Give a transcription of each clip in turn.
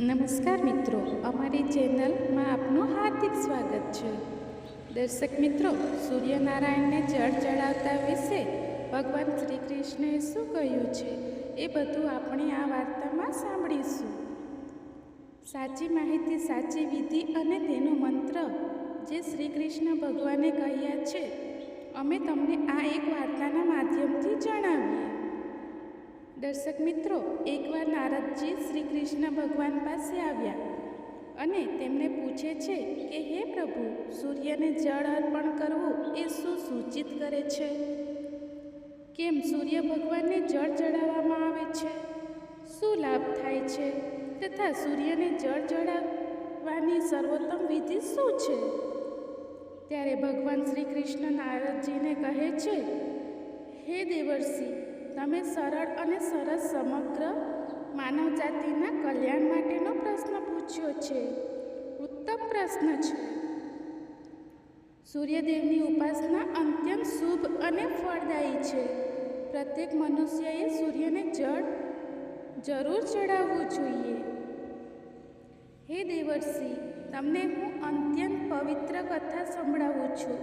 નમસ્કાર મિત્રો, અમારી ચેનલમાં આપનું હાર્દિક સ્વાગત છે. દર્શક મિત્રો, સૂર્યનારાયણને જળ ચડાવતા વિશે ભગવાન શ્રી કૃષ્ણએ શું કહ્યું છે એ બધું આપણે આ વાર્તામાં સાંભળીશું. સાચી માહિતી, સાચી વિધિ અને તેનો મંત્ર જે શ્રી કૃષ્ણ ભગવાને કહ્યા છે, અમે તમને આ એક વાર્તાના માધ્યમથી જણાવીએ. દર્શક મિત્રો, એકવાર નારદજી શ્રી કૃષ્ણ ભગવાન પાસે આવ્યા અને તેમને પૂછે છે કે, હે પ્રભુ, સૂર્યને જળ અર્પણ કરવું એ શું સૂચિત કરે છે? કેમ સૂર્ય ભગવાનને જળ ચડાવવામાં આવે છે? શું લાભ થાય છે? તથા સૂર્યને જળ ચડાવવાની સર્વોત્તમ વિધિ શું છે? ત્યારે ભગવાન શ્રી કૃષ્ણ નારદજીને કહે છે, હે દેવર્ષિ તમે સરળ અને સરસ સમગ્ર માનવ જાતિના કલ્યાણ માટેનો પ્રશ્ન પૂછ્યો છે. ઉત્તમ પ્રશ્ન છે. સૂર્યદેવની ઉપાસના અત્યંત શુભ અને ફળદાયી છે. પ્રત્યેક મનુષ્યએ સૂર્યને જળ જરૂર ચડાવવું જોઈએ. હે દેવર્ષિ, તમને હું અત્યંત પવિત્ર કથા સંભળાવું છું,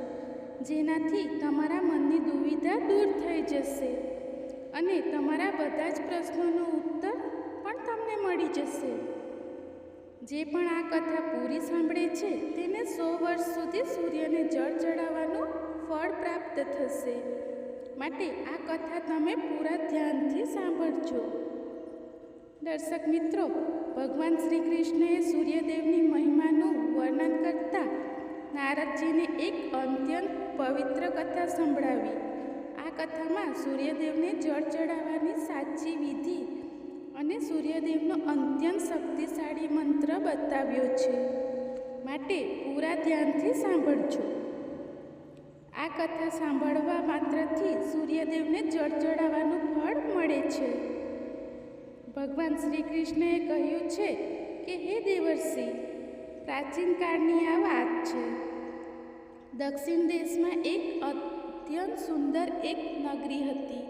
જેનાથી તમારા મનની દુવિધા દૂર થઈ જશે. અને તમારા બધા જ પ્રશ્નોનો ઉત્તર પણ તમને મળી જશે. જે પણ આ કથા પૂરી સાંભળે છે, તેને સો વર્ષ સુધી સૂર્યને જળ ચડાવવાનું ફળ પ્રાપ્ત થશે. માટે આ કથા તમે પૂરા ધ્યાનથી સાંભળજો. દર્શક મિત્રો, ભગવાન શ્રી કૃષ્ણએ સૂર્યદેવની મહિમાનું વર્ણન કરતા નારદજીને એક અત્યંત પવિત્ર કથા સંભળાવી. આ કથામાં સૂર્યદેવને જળ ચડાવવાની સાચી વિધિ અને સૂર્યદેવનો અત્યંત શક્તિશાળી મંત્ર બતાવ્યો છે. માટે પૂરા ધ્યાનથી સાંભળજો. આ કથા સાંભળવા માત્રથી સૂર્યદેવને જળ ચડાવવાનું ફળ મળે છે. ભગવાન શ્રી કૃષ્ણએ કહ્યું છે કે, હે દેવર્ષિ, પ્રાચીન કાળની આ વાત છે. દક્ષિણ દેશમાં એક અત્યંત સુંદર એક નગરી હતી.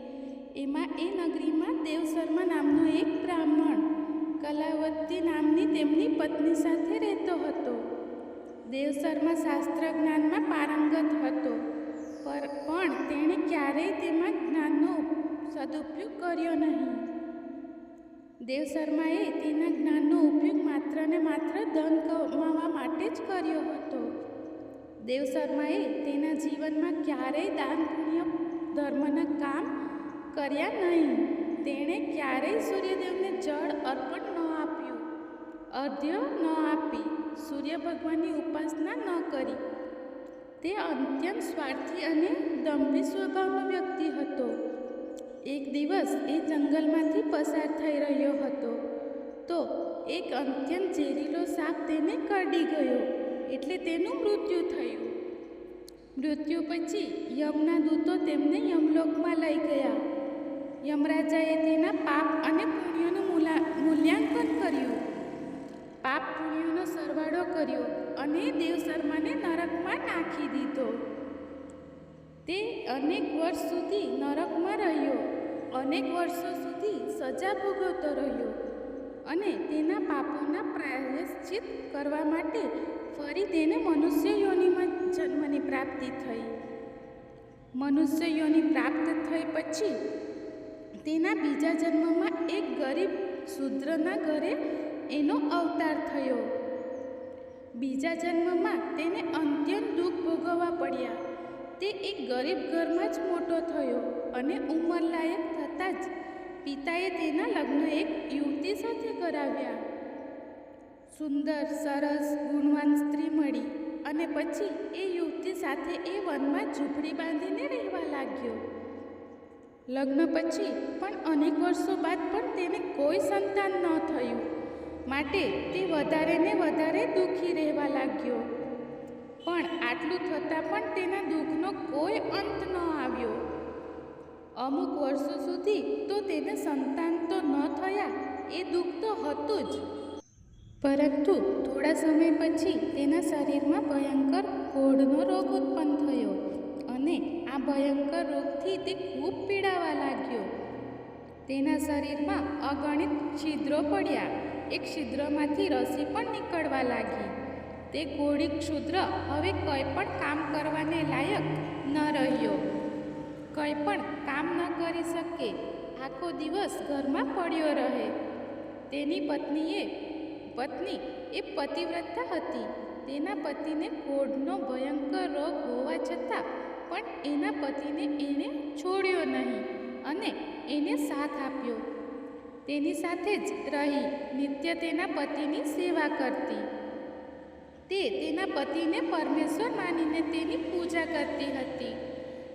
એમાં એ નગરીમાં દેવશર્મા નામનો એક બ્રાહ્મણ, કલાવતી નામની તેમની પત્ની સાથે રહેતો હતો. દેવશર્મા શાસ્ત્ર જ્ઞાનમાં પારંગત હતો, પર પણ તેણે ક્યારેય તેમાં જ્ઞાનનો સદુપયોગ કર્યો નહીં. દેવશર્માએ તેના જ્ઞાનનો ઉપયોગ માત્ર ને માત્ર ધન કમાવા માટે જ કર્યો હતો. દેવશર્માએ તેના જીવનમાં ક્યારેય દાન પુણ્ય ધર્મના કામ કર્યા નહીં. તેણે ક્યારેય સૂર્યદેવને જળ અર્પણ ન આપ્યું, અર્ધ્ય ન આપી, સૂર્ય ભગવાનની ઉપાસના ન કરી. તે અત્યંત સ્વાર્થી અને દંભી સ્વભાવનો વ્યક્તિ હતો. એક દિવસ એ જંગલમાંથી પસાર થઈ રહ્યો હતો, તો એક અત્યંત ઝેરીલો સાપ તેને કરડી ગયો. એટલે તેનું મૃત્યુ થયું. મૃત્યુ પછી યમના દૂતો તેમને યમલોકમાં લઈ ગયા. યમરાજાએ તેના પાપ અને પુણ્યનું મૂલ્યાંકન કર્યું. પાપ પુણ્યનો સરવાળો કર્યો અને દેવશર્માને નરકમાં નાખી દીધો. તે અનેક વર્ષ સુધી નરકમાં રહ્યો. અનેક વર્ષો સુધી સજા ભોગવતો રહ્યો. અને તેના પાપોના પ્રાયશ્ચિત કરવા માટે ફરી તેને મનુષ્ય યોનિમાં જન્મની પ્રાપ્તિ થઈ. મનુષ્ય યોનિ પ્રાપ્ત થઈ પછી તેના બીજા જન્મમાં એક ગરીબ શૂદ્રના ઘરે એનો અવતાર થયો. બીજા જન્મમાં તેને અત્યંત દુઃખ ભોગવવા પડ્યા. તે એક ગરીબ ઘરમાં જ મોટો થયો અને ઉંમરલાયક થતાં જ પિતાએ તેના લગ્ન એક યુવતી સાથે કરાવ્યા. સુંદર, સરસ, ગુણવાન સ્ત્રી મળી અને પછી એ યુવતી સાથે એ વનમાં ઝૂંપડી બાંધીને રહેવા લાગ્યો. લગ્ન પછી પણ અનેક વર્ષો બાદ પણ તેને કોઈ સંતાન ન થયું. માટે તે વધારે ને વધારે દુઃખી રહેવા લાગ્યો. પણ આટલું થતાં પણ તેના દુઃખનો કોઈ અંત ન આવ્યો. અમુક વર્ષો સુધી તો તેને સંતાન તો ન થયા, એ દુઃખ તો હતું જ. પરંતુ થોડા સમય પછી તેના શરીરમાં ભયંકર કોઢનો રોગ ઉત્પન્ન થયો અને આ ભયંકર રોગથી તે ખૂબ પીડાવા લાગ્યો. તેના શરીરમાં અગણિત છિદ્રો પડ્યા, એક છિદ્રમાંથી રસી પણ નીકળવા લાગી. તે ઘોડી ક્ષુદ્ર હવે કંઈ પણ કામ કરવાને લાયક ન રહ્યો. કંઈ પણ ન કરી શકે. આખો દિવસ ઘરમાં પડ્યો રહે. તેની પત્નીએ, પત્ની એ પતિવ્રતા હતી. તેના પતિને કોઢનો ભયંકર રોગ હોવા છતાં પણ એના પતિને એણે છોડ્યો નહીં અને એને સાથ આપ્યો. તેની સાથે જ રહી, નિત્ય તેના પતિની સેવા કરતી. તે તેના પતિને પરમેશ્વર માનીને તેની પૂજા કરતી હતી.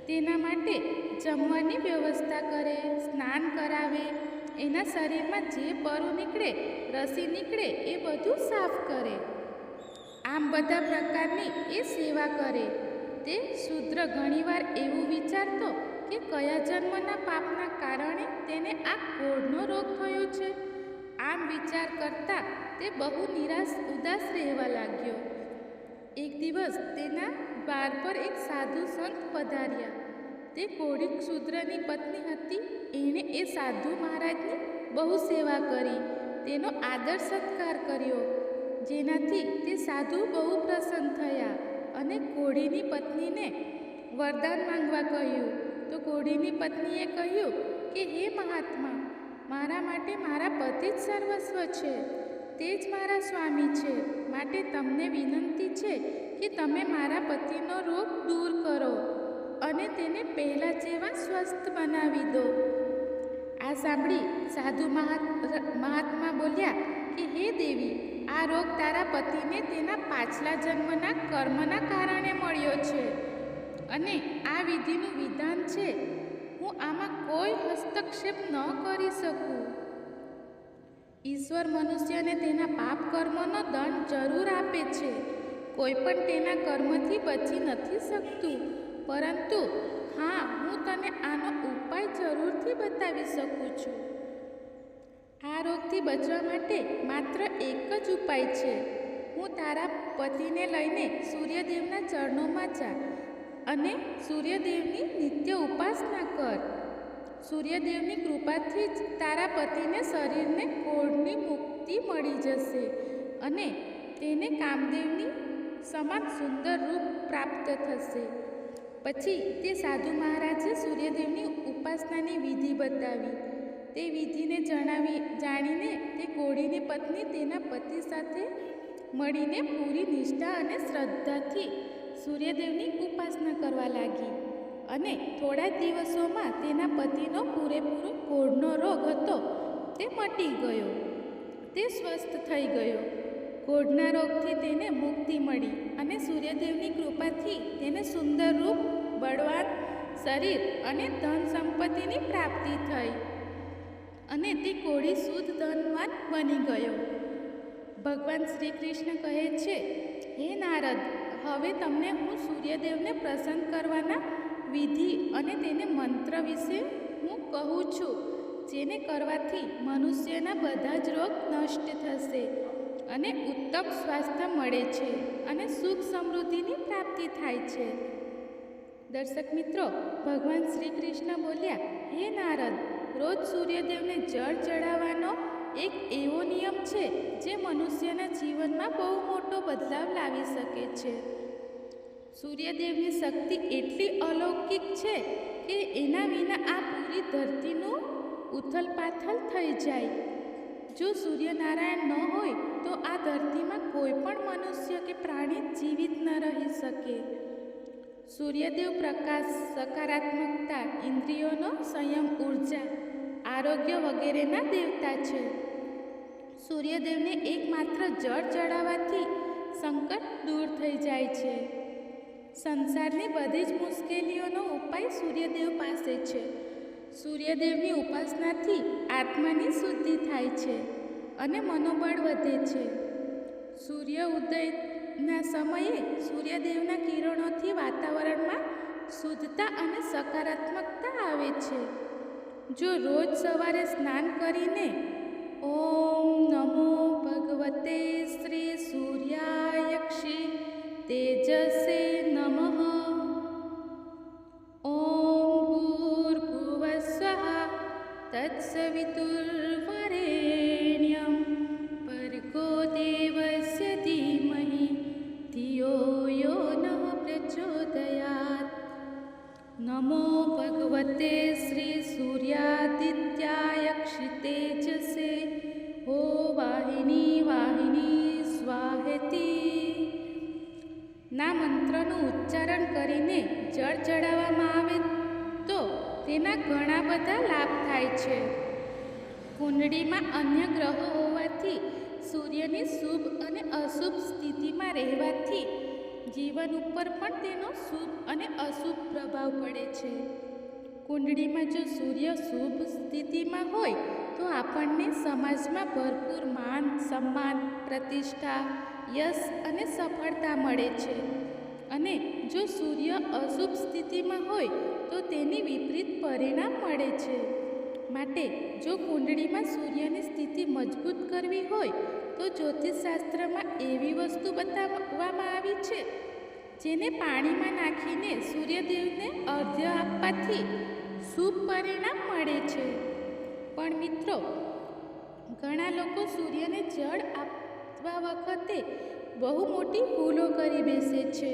તેના માટે જમવાની વ્યવસ્થા કરે, સ્નાન કરાવે, એના શરીરમાં જે પરો નીકળે, રસી નીકળે એ બધું સાફ કરે. આમ બધા પ્રકારની એ સેવા કરે. તે શૂદ્ર ઘણીવાર એવું વિચારતો કે કયા જન્મના પાપના કારણે તેને આ કોઢનો રોગ થયો છે. આમ વિચાર કરતા તે બહુ નિરાશ, ઉદાસ રહેવા લાગ્યો. એક દિવસ તેના બાર પર એક સાધુ સંત પધાર્યા. તે કોઢિક શૂદ્રની પત્ની હતી. એણે એ સાધુ મહારાજની બહુ સેવા કરી. તેનો આદર સત્કાર કર્યો. જેનાથી તે સાધુ બહુ પ્રસન્ન થયા અને કોઢીની પત્નીને વરદાન માંગવા કહ્યું. તો કોઢીની પત્નીએ કહ્યું કે, હે મહાત્મા, મારા માટે મારા પતિ જ સર્વસ્વ છે. તે જ મારા સ્વામી છે. માટે તમને વિનંતી છે કે તમે મારા પતિનો રોગ દૂર કરો અને તેને પહેલાં જેવા સ્વસ્થ બનાવી દો. આ સાંભળી સાધુ મહાત્મા બોલ્યા કે, હે દેવી, આ રોગ તારા પતિને તેના પાછલા જન્મના કર્મના કારણે મળ્યો છે અને આ વિધિનું વિધાન છે. હું આમાં કોઈ હસ્તક્ષેપ ન કરી શકું. ઈશ્વર મનુષ્યને તેના પાપ કર્મનો દંડ જરૂર આપે છે. કોઈ પણ તેના કર્મથી બચી નથી શકતું. પરંતુ હા, હું તને આનો ઉપાય જરૂરથી બતાવી શકું છું. આ રોગથી બચવા માટે માત્ર એક જ ઉપાય છે. હું તારા પતિને લઈને સૂર્યદેવના ચરણોમાં જા અને સૂર્યદેવની નિત્ય ઉપાસના કર. સૂર્યદેવની કૃપાથી જ તારા પતિને શરીરને કોઢની મુક્તિ મળી જશે અને તેને કામદેવની સમાન સુંદર રૂપ પ્રાપ્ત થશે. પછી તે સાધુ મહારાજે સૂર્યદેવની ઉપાસનાની વિધિ બતાવી. તે વિધિને જણાવી, જાણીને તે કોળીની પત્ની તેના પતિ સાથે મળીને પૂરી નિષ્ઠા અને શ્રદ્ધાથી સૂર્યદેવની ઉપાસના કરવા લાગી. અને થોડા દિવસોમાં તેના પતિનો પૂરેપૂરો કોઢનો રોગ હતો. તે મટી ગયો. તે સ્વસ્થ થઈ ગયો. કોઢના રોગથી તેને મુક્તિ મળી અને સૂર્યદેવની કૃપાથી તેને સુંદર રૂપ, બળવાન શરીર અને ધન સંપત્તિની પ્રાપ્તિ થઈ. અને તે કોળી શુદ્ધ ધનવાન બની ગયો. ભગવાન શ્રી કૃષ્ણ કહે છે, હે નારદ, હવે તમને હું સૂર્યદેવને પ્રસન્ન કરવાના વિધિ અને તેને મંત્ર વિશે હું કહું છું, જેને કરવાથી મનુષ્યના બધા જ રોગ નષ્ટ થશે અને ઉત્તમ સ્વાસ્થ્ય મળે છે અને સુખ સમૃદ્ધિની પ્રાપ્તિ થાય છે. દર્શક મિત્રો, ભગવાન શ્રી કૃષ્ણ બોલ્યા, હે નારદ, રોજ સૂર્યદેવને જળ ચડાવવાનો એક એવો નિયમ છે, જે મનુષ્યના જીવનમાં બહુ મોટો બદલાવ લાવી શકે છે. સૂર્યદેવની શક્તિ એટલી અલૌકિક છે કે એના વિના આ પૂરી ધરતીનું ઉથલ પાથલ થઈ જાય. જો સૂર્યનારાયણ ન હોય તો આ ધરતીમાં કોઈ પણ મનુષ્ય કે પ્રાણી જીવિત ન રહી શકે. સૂર્યદેવ પ્રકાશ, સકારાત્મકતા, ઇન્દ્રિયોનો સંયમ, ઊર્જા, આરોગ્ય વગેરેના દેવતા છે. સૂર્યદેવને એકમાત્ર જળ ચડાવવાથી સંકટ દૂર થઈ જાય છે. સંસારની બધી જ મુશ્કેલીઓનો ઉપાય સૂર્યદેવ પાસે છે. સૂર્યદેવની ઉપાસનાથી આત્માની શુદ્ધિ થાય છે અને મનોબળ વધે છે. સૂર્ય ઉદયના સમયે સૂર્યદેવના કિરણોથી વાતાવરણમાં શુદ્ધતા અને સકારાત્મકતા આવે છે. જો રોજ સવારે સ્નાન કરીને ઓમ નમો ભગવતે શ્રી સૂર્યાયક્ષી तेजसे नमः। ॐ भूर्भुवस्वः तत्सवितुर्वरेण्यं। पर्गो देवस्य धीमहि धियो यो नः प्रचोदयात्। नमो भगवते श्रीसूर्यादित्यायक्षि तेजसे हो वाहिनी वाहिनी स्वाहेति। ના મંત્રનું ઉચ્ચારણ કરીને જળ ચડાવવામાં આવે તો તેના ઘણા બધા લાભ થાય છે. કુંડળીમાં અન્ય ગ્રહો હોવાથી સૂર્યની શુભ અને અશુભ સ્થિતિમાં રહેવાથી જીવન ઉપર પણ તેનો શુભ અને અશુભ પ્રભાવ પડે છે. કુંડળીમાં જો સૂર્ય શુભ સ્થિતિમાં હોય તો આપણને સમાજમાં ભરપૂર માન, સન્માન, પ્રતિષ્ઠા યશ અને સફળતા મળે છે. અને જો સૂર્ય અશુભ સ્થિતિમાં હોય, તો તેની વિપરીત પરિણામ મળે છે. માટે જો કુંડળીમાં સૂર્યની સ્થિતિ મજબૂત કરવી હોય, તો જ્યોતિષશાસ્ત્રમાં એવી વસ્તુ બતાવવામાં આવી છે, જેને પાણીમાં નાખીને સૂર્યદેવને અર્ધ્ય આપવાથી શુભ પરિણામ મળે છે. પણ મિત્રો, ઘણા લોકો સૂર્યને જળ આપવા વખતે બહુ મોટી ભૂલો કરી બેસે છે.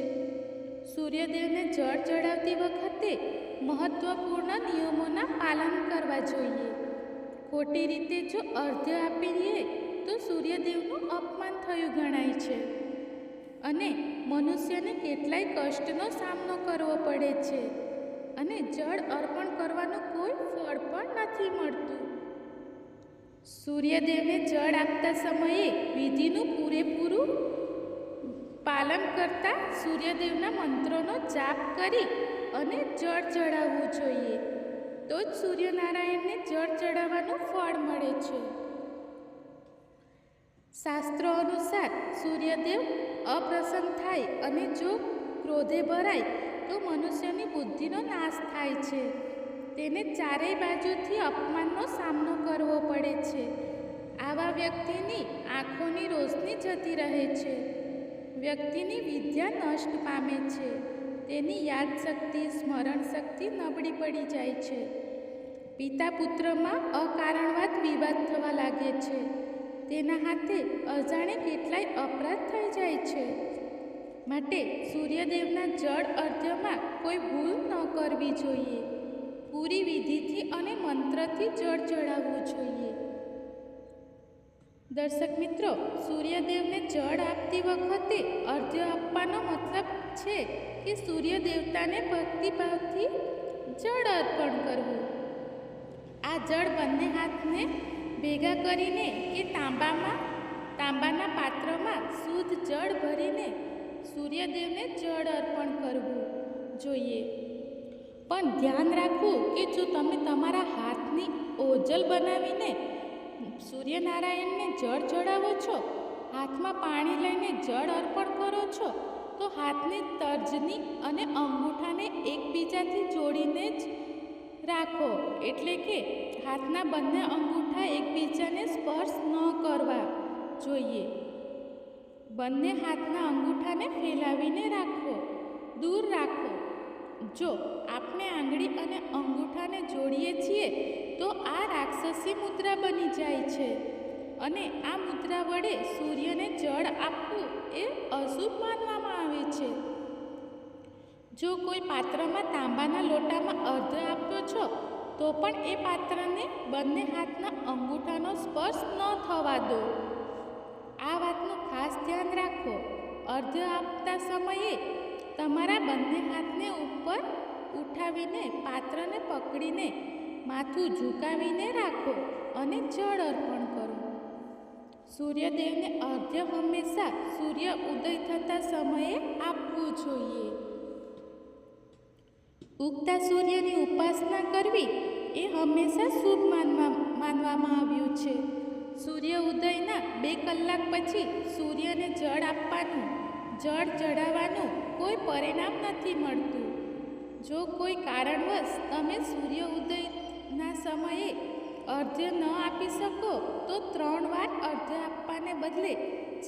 સૂર્યદેવને જળ ચડાવતી વખતે મહત્વપૂર્ણ નિયમોના પાલન કરવા જોઈએ. ખોટી રીતે જો અર્ધ્ય આપી દઈએ તો સૂર્યદેવનું અપમાન થયું ગણાય છે. અને મનુષ્યને કેટલાય કષ્ટનો સામનો કરવો પડે છે. અને જળ અર્પણ કરવાનું કોઈ ફળ પણ નથી મળતું. સૂર્યદેવને જળ આપતા સમયે વિધિનું પૂરેપૂરું પાલન કરતા સૂર્યદેવના મંત્રોનો જાપ કરી અને જળ ચડાવવું જોઈએ. તો જ સૂર્યનારાયણને જળ ચડાવવાનું ફળ મળે છે. શાસ્ત્રો અનુસાર સૂર્યદેવ અપ્રસન્ન થાય અને જો ક્રોધે ભરાય, તો મનુષ્યની બુદ્ધિનો નાશ થાય છે. તેને ચારેય બાજુથી અપમાનનો સામનો કરવો પડે છે. આવા વ્યક્તિની આંખોની રોશની જતી રહે છે. વ્યક્તિની વિદ્યા નષ્ટ પામે છે. તેની યાદશક્તિ સ્મરણ શક્તિ નબળી પડી જાય છે. પિતા પુત્રમાં અકારણવાદ વિવાદ થવા લાગે છે. તેના હાથે અજાણે કેટલાય અપરાધ થઈ જાય છે. માટે સૂર્યદેવના જળ અર્ધ્યમાં કોઈ ભૂલ ન કરવી જોઈએ. પૂરી વિધિથી અને મંત્રથી જળ ચડાવવું જોઈએ. દર્શક મિત્રો, સૂર્યદેવને જળ આપતી વખતે અર્ધ્ય આપવાનો મતલબ છે કે સૂર્ય દેવતાને ભક્તિભાવથી જળ અર્પણ કરવું. આ જળ બંને હાથને ભેગા કરીને કે તાંબામાં, તાંબાના પાત્રમાં શુદ્ધ જળ ભરીને સૂર્યદેવને જળ અર્પણ કરવું જોઈએ. પણ ધ્યાન રાખવું કે જો તમે તમારા હાથની ઓજલ બનાવીને સૂર્યનારાયણને જળ ચડાવો છો, હાથમાં પાણી લઈને જળ અર્પણ કરો છો, તો હાથની તર્જની અને અંગૂઠાને એકબીજાથી જોડીને જ રાખો. એટલે કે હાથના બંને અંગૂઠા એકબીજાને સ્પર્શ ન કરવા જોઈએ. બંને હાથના અંગૂઠાને ફેલાવીને રાખો. દૂર રાખો. જો આપણે આંગળી અને અંગૂઠાને જોડીએ છીએ, તો આ રાક્ષસી મુદ્રા બની જાય છે. અને આ મુદ્રા વડે સૂર્યને જળ આપવું એ અશુભ માનવામાં આવે છે. જો કોઈ પાત્રમાં તાંબાના લોટામાં અર્ધ આપ્યો છો, તો પણ એ પાત્રને બંને હાથના અંગૂઠાનો સ્પર્શ ન થવા દો. આ વાતનું ખાસ ધ્યાન રાખો. અર્ધ આપતા સમયે તમારા બંને હાથને ઉપર ઉઠાવીને, પાત્રને પકડીને, માથું ઝુકાવીને રાખો અને જળ અર્પણ કરો. સૂર્યદેવને અર્ધ્ય હંમેશા સૂર્ય ઉદય થતા સમયે આપવું જોઈએ. ઉગતા સૂર્યની ઉપાસના કરવી એ હંમેશા શુભ માનવા, માનવામાં આવ્યું છે. સૂર્ય ઉદયના બે કલાક પછી સૂર્યને જળ આપવાનું જળ ચડાવવાનું કોઈ પરિણામ નથી મળતું. જો કોઈ કારણવશ તમે સૂર્ય ઉદયના સમયે અર્ધ્ય ન આપી શકો, તો ત્રણ વાર અર્ધ્ય આપવાને બદલે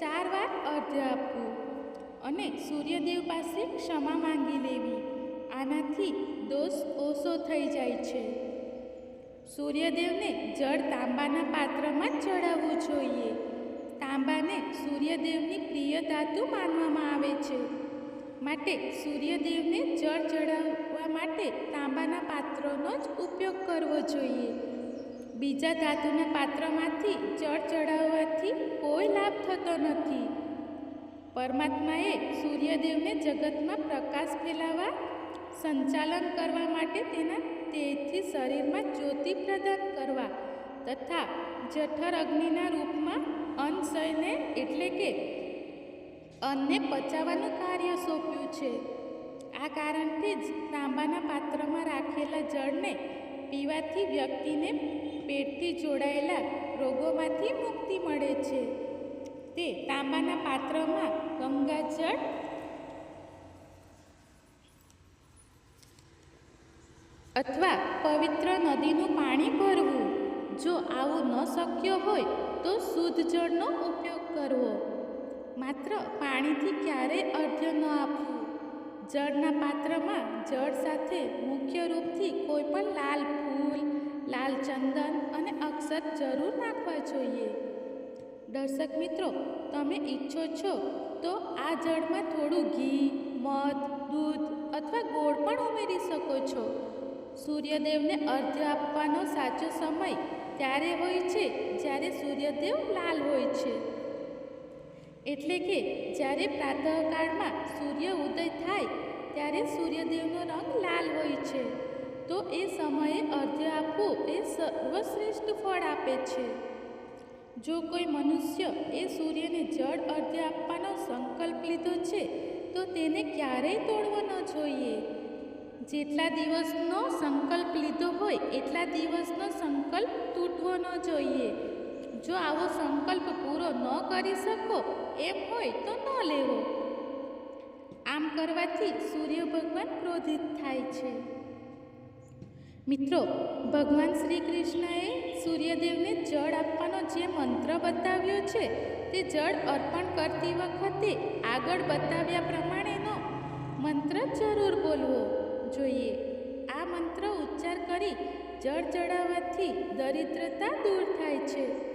ચાર વાર અર્ધ્ય આપવું. અને સૂર્યદેવ પાસે ક્ષમા માંગી લેવી. આનાથી દોષ ઓછો થઈ જાય છે. સૂર્યદેવને જળ તાંબાના પાત્રમાં ચડાવવું જોઈએ. તાંબાને સૂર્યદેવની પ્રિય ધાતુ માનવામાં આવે છે. માટે સૂર્યદેવને જળ ચડાવવા માટે તાંબાના પાત્રોનો જ ઉપયોગ કરવો જોઈએ. બીજા ધાતુના પાત્રમાંથી જળ ચડાવવાથી કોઈ લાભ થતો નથી. પરમાત્માએ સૂર્યદેવને જગતમાં પ્રકાશ ફેલાવવા, સંચાલન કરવા માટે તેના તેજથી શરીરમાં જ્યોતિ પ્રદાન કરવા તથા જઠર અગ્નિના રૂપમાં અંશયને એટલે કે અન્નને પચાવવાનું કાર્ય સોંપ્યું છે. આ કારણથી જ તાંબાના પાત્રમાં રાખેલા જળને પીવાથી વ્યક્તિને પેટથી જોડાયેલા રોગોમાંથી મુક્તિ મળે છે. તે તાંબાના પાત્રમાં ગંગાજળ અથવા પવિત્ર નદીનું પાણી ભરવું. જો આવું ન શક્ય હોય તો શુદ્ધ જળનો ઉપયોગ કરવો. માત્ર પાણીથી ક્યારેય અર્ધ્ય ન આપવું? જળના પાત્રમાં જળ સાથે મુખ્ય રૂપથી કોઈ પણ લાલ ફૂલ, લાલ ચંદન અને અક્ષત જરૂર નાખવા જોઈએ. દર્શક મિત્રો, તમે ઈચ્છો છો તો આ જળમાં થોડું ઘી, મધ, દૂધ અથવા ગોળ પણ ઉમેરી શકો છો. સૂર્યદેવને અર્ધ્ય આપવાનો સાચો સમય ત્યારે હોય છે જ્યારે સૂર્યદેવ લાલ હોય છે. એટલે કે જ્યારે પ્રાતઃકાળમાં સૂર્ય ઉદય થાય, ત્યારે સૂર્યદેવનો રંગ લાલ હોય છે. તો એ સમયે અર્ધ્ય આપવું એ સર્વશ્રેષ્ઠ ફળ આપે છે. જો કોઈ મનુષ્ય એ સૂર્યને જળ અર્ધ્ય આપવાનો સંકલ્પ લીધો છે, તો તેને ક્યારેય તોડવો ન જોઈએ. જેટલા દિવસનો સંકલ્પ લીધો હોય, એટલા દિવસનો સંકલ્પ તૂટવો ન જોઈએ. જો આવો સંકલ્પ પૂરો ન કરી શકો, એમ હોય તો ન લેવો. આમ કરવાથી સૂર્ય ભગવાન ક્રોધિત થાય છે. મિત્રો, ભગવાન શ્રી કૃષ્ણએ સૂર્યદેવને જળ આપવાનો જે મંત્ર બતાવ્યો છે, તે જળ અર્પણ કરતી વખતે આગળ બતાવ્યા પ્રમાણેનો મંત્ર જરૂર બોલવો જોઈએ. આ મંત્ર ઉચ્ચાર કરી જળ ચડાવવાથી દરિદ્રતા દૂર થાય છે.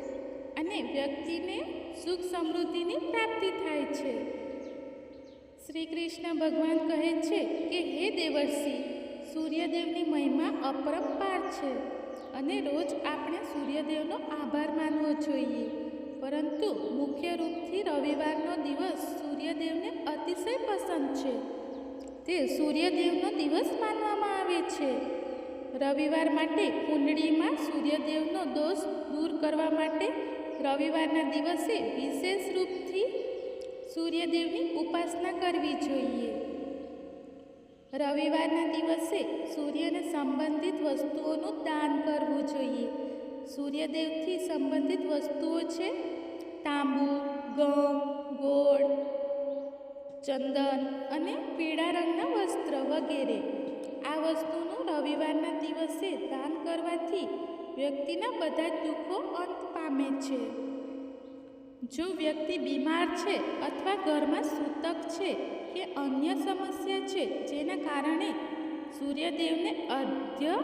અને વ્યક્તિને સુખ સમૃદ્ધિની પ્રાપ્તિ થાય છે. શ્રી કૃષ્ણ ભગવાન કહે છે કે, હે દેવર્ષિ, સૂર્યદેવની મહિમા અપરંપાર છે અને રોજ આપણે સૂર્યદેવનો આભાર માનવો જોઈએ. પરંતુ મુખ્ય રૂપથી રવિવારનો દિવસ સૂર્યદેવને અતિશય પસંદ છે. તે સૂર્યદેવનો દિવસ માનવામાં આવે છે. રવિવાર માટે કુંડળીમાં સૂર્યદેવનો દોષ દૂર કરવા માટે રવિવારના દિવસે વિશેષ રૂપથી સૂર્યદેવની ઉપાસના કરવી જોઈએ. રવિવારના દિવસે સૂર્યને સંબંધિત વસ્તુઓનું દાન કરવું જોઈએ. સૂર્યદેવથી સંબંધિત વસ્તુઓ છે તાંબુ ઘઉં ગોળ, ચંદન અને પીળા રંગના વસ્ત્ર વગેરે. આ વસ્તુનું રવિવારના દિવસે દાન કરવાથી વ્યક્તિના બધા જ દુઃખો અંત પામે છે. જો વ્યક્તિ બીમાર છે અથવા ઘરમાં સૂતક છે કે અન્ય સમસ્યા છે જેના કારણે સૂર્યદેવને અર્ધ્ય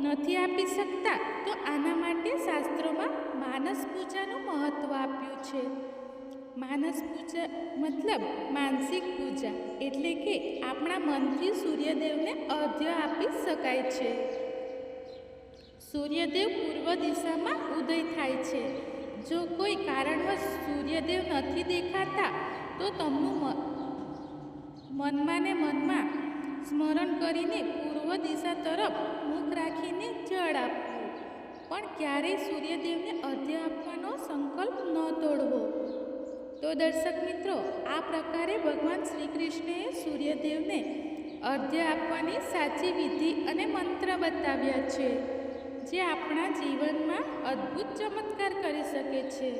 નથી આપી શકતા, તો આના માટે શાસ્ત્રોમાં માનસ પૂજાનું મહત્ત્વ આપ્યું છે. માનસ પૂજા મતલબ માનસિક પૂજા એટલે કે આપણા મનથી સૂર્યદેવને અર્ધ્ય આપી શકાય છે. સૂર્યદેવ પૂર્વ દિશામાં ઉદય થાય છે. જો કોઈ કારણવશ સૂર્યદેવ નથી દેખાતા, તો તમનું મનમાં ને મનમાં સ્મરણ કરીને પૂર્વ દિશા તરફ મુખ રાખીને જળ આપવું. પણ ક્યારેય સૂર્યદેવને અર્ધ્ય આપવાનો સંકલ્પ ન તોડવો. તો દર્શક મિત્રો, આ પ્રકારે ભગવાન શ્રી કૃષ્ણએ સૂર્યદેવને અર્ધ્ય આપવાની સાચી વિધિ અને મંત્ર બતાવ્યા છે. જે આપણા જીવનમાં અદ્ભુત ચમત્કાર કરી શકે છે.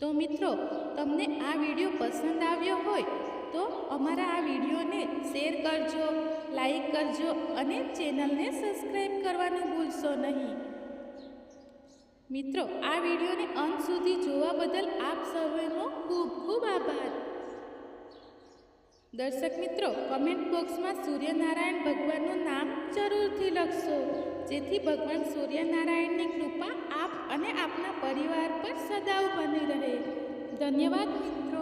તો મિત્રો, તમને આ વીડિયો પસંદ આવ્યો હોય, તો અમારા આ વિડીયોને શેર કરજો, લાઈક કરજો અને ચેનલને સબસ્ક્રાઈબ કરવાનું ભૂલશો નહીં. મિત્રો, આ વિડીયોને અંત સુધી જોવા બદલ આપ સર્વેનો ખૂબ ખૂબ આભાર. દર્શક મિત્રો, કમેન્ટ બોક્સમાં સૂર્યનારાયણ ભગવાનનું નામ જરૂરથી લખશો. જેથી ભગવાન સૂર્યનારાયણની કૃપા આપ અને આપના પરિવાર પર સદાવ બની રહે. ધન્યવાદ મિત્રો.